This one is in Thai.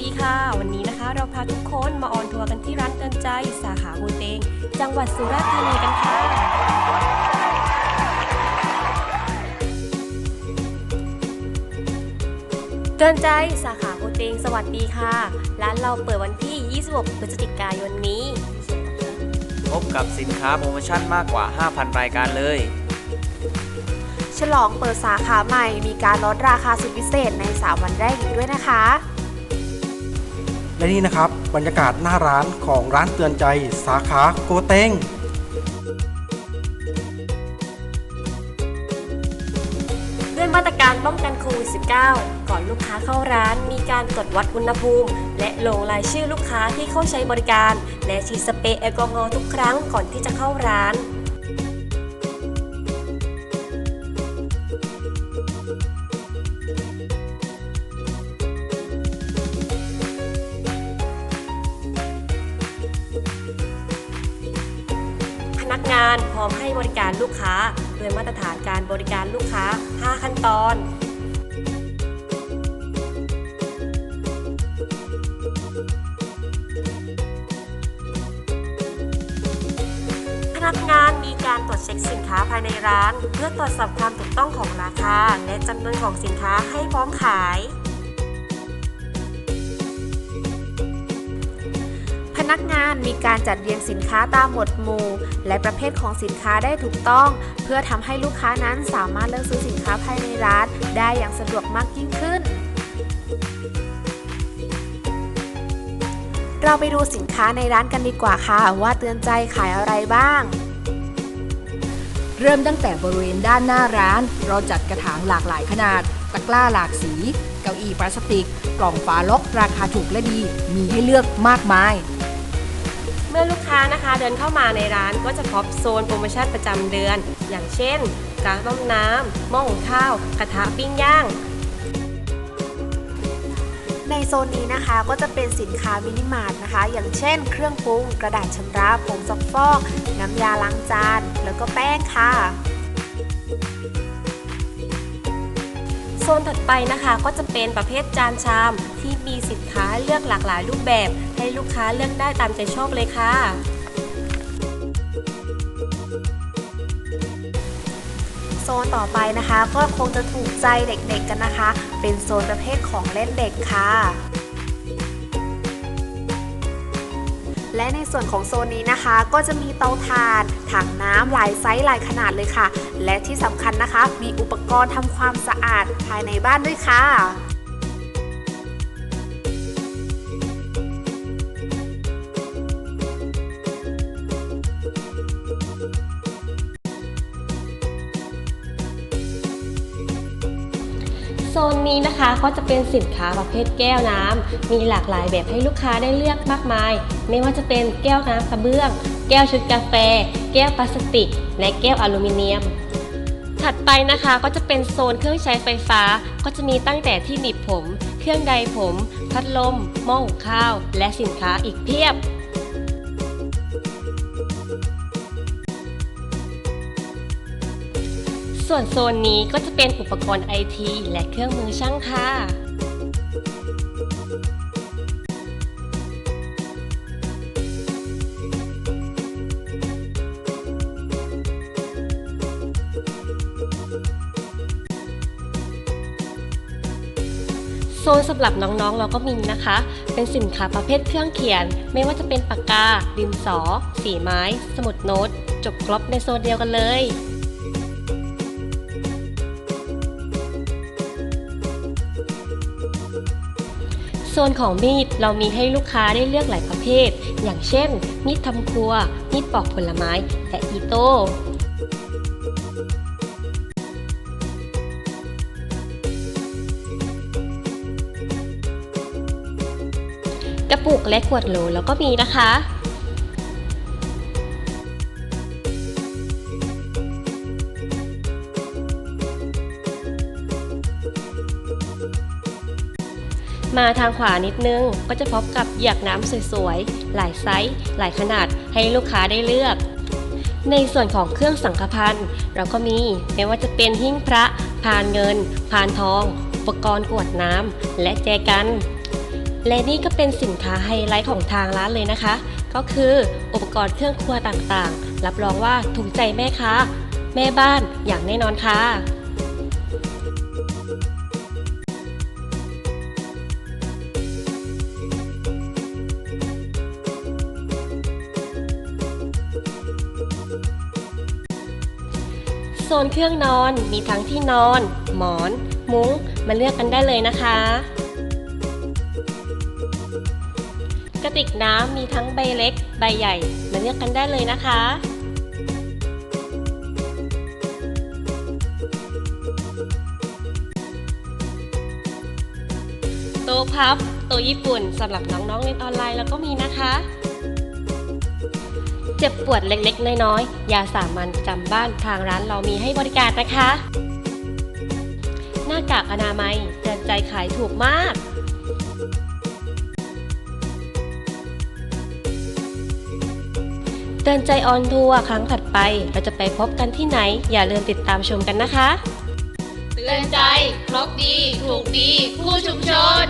สดีค่ะ วันนี้นะคะเราพาทุกคนมาออนทัวร์กันที่ร้านเตือนใจ สาขาโฮเตง จังหวัดสุราษฎร์ธานีกันค่ะ เตือนใจสาขาโฮเตง สวัสดีค่ะ ร้านเราเปิดวันที่ 26 พฤศจิกายนนี้ พบกับสินค้าโปรโมชั่นมากกว่า 5,000 รายการเลย ฉลองเปิดสาขาใหม่ มีการลดราคาสุดพิเศษใน 3 วันแรกอีกด้วยนะคะ และนี่นะครับ บรรยากาศหน้าร้านของร้านเตือนใจสาขาโกเตงด้วยมาตรการป้องกันโควิด -19 ก่อนลูกค้าเข้าร้านมีการตรวจวัดอุณหภูมิ และลงรายชื่อลูกค้าที่เข้าใช้บริการ และฉีดสเปรย์แอลกอฮอล์ทุกครั้งก่อนที่จะเข้าร้าน ร้อมให้บริการลูกค้า โดยมาตรฐานการบริการลูกค้า 5 ขั้นตอนพนักงานมีการตรวจเช็คสินค้าภายในร้าน เพื่อตรวจสอบความถูกต้องของราคา และจำนวนของสินค้าให้พร้อมขาย นักงานมีการจัดเรียงสินค้าตามหมวดหมู่ และประเภทของสินค้าได้ถูกต้อง เพื่อทำให้ลูกค้านั้นสามารถเลือกซื้อสินค้าภายในร้าน ได้อย่างสะดวกมากยิ่งขึ้น เราไปดูสินค้าในร้านกันดีกว่าค่ะ ว่าเตือนใจขายอะไรบ้างเริ่มตั้งแต่บริเวณด้านหน้าร้าน เราจัดกระถางหลากหลายขนาด ตะกร้าหลากสี เก้าอี้พลาสติก กล่องฝาล็อกราคาถูกและดี มีให้เลือกมากมาย เมื่อลูกค้านะคะเดินเข้ามาในร้านก็จะพบโซนโปรโมชั่นประจำเดือน อย่างเช่นกาต้มน้ำหม้อหุงข้าว กระทะปิ้งย่าง ในโซนนี้นะคะก็จะเป็นสินค้ามินิมาร์ทนะคะ อย่างเช่น เครื่องปรุง กระดาษชำระผงซักฟอก น้ำยาล้างจาน แล้วก็แป้งค่ะ ซนถัดไปนะคะ ก็จะเป็นประเภทจานชามที่มีสินค้าเลือกหลากหลายรูปแบบ ให้ลูกค้าเลือกได้ตามใจชอบเลยค่ะโซนต่อไปนะคะ ก็คงจะถูกใจเด็กๆกันนะคะ เป็นโซนประเภทของเล่นเด็กค่ะ และในส่วนของโซนนี้นะคะ ก็จะมีเตาถ่านถังน้ำหลายไซส์หลายขนาดเลยค่ะ และที่สำคัญนะคะ มีอุปกรณ์ทำความสะอาดภายในบ้านด้วยค่ะ นี้นะคะก็จะเป็นสินค้าประเภทแก้วน้ำมีหลากหลายแบบให้ลูกค้าได้เลือกมากมาย ไม่ว่าจะเป็นแก้วน้ำกระเบื้อง แก้วชุดกาแฟ แก้วพลาสติก และแก้วอลูมิเนียม ถัดไปนะคะก็จะเป็นโซนเครื่องใช้ไฟฟ้า ก็จะมีตั้งแต่ที่หนีบผม เครื่องใดผม พัดลมหม้อหุงข้าว และสินค้าอีกเพียบ ส่วนโซนนี้ก็จะเป็นอุปกรณ์ไอทีและเครื่องมือช่างค่ะ โซนสำหรับน้องๆเราก็มีนะคะ เป็นสินค้าประเภทเครื่องเขียน ไม่ว่าจะเป็นปากกา ดินสอ สีไม้ สมุดโน้ต จบครบในโซนเดียวกันเลย โซนของมีดเรามีให้ลูกค้าได้เลือกหลายประเภท อย่างเช่น มีดทำครัว มีดปอกผลไม้ และอีโต้กระปุกและขวดโหลแล้วก็มีนะคะ มาทางขวานิดนึงก็จะพบกับหยือกน้ำสวยๆ หลายไซส์ หลายขนาดให้ลูกค้าได้เลือก ในส่วนของเครื่องสังฆพันธ์เราก็มีไม่ว่าจะเป็นหิ้งพระ พานเงิน พานทอง อุปกรณ์กวดน้ำและแจกัน และนี่ก็เป็นสินค้าไฮไลท์ของทางร้านเลยนะคะ ก็คืออุปกรณ์เครื่องครัวต่างๆ รับรองว่าถูกใจแม่ค้า แม่บ้านอย่างแน่นอนค่ะ โซนเครื่องนอน มีทั้งที่นอน หมอน มุ้ง มาเลือกกันได้เลยนะคะ กระติกน้ำมีทั้งใบเล็ก ใบใหญ่ มาเลือกกันได้เลยนะคะ โต๊ะพับ โต๊ะญี่ปุ่นสำหรับน้องๆเรียนออนไลน์แล้วก็มีนะคะ เจ็บปวดเล็กๆ น้อยๆ ยาสามัญประจำบ้านทางร้านเรามีให้บริการนะคะ หน้ากากอนามัยเตือนใจขายถูกมาก เตือนใจออนทัวร์ครั้งถัดไป เราจะไปพบกันที่ไหน อย่าลืมติดตามชมกันนะคะ เตือนใจครบดี ถูกดี คู่ชุมชน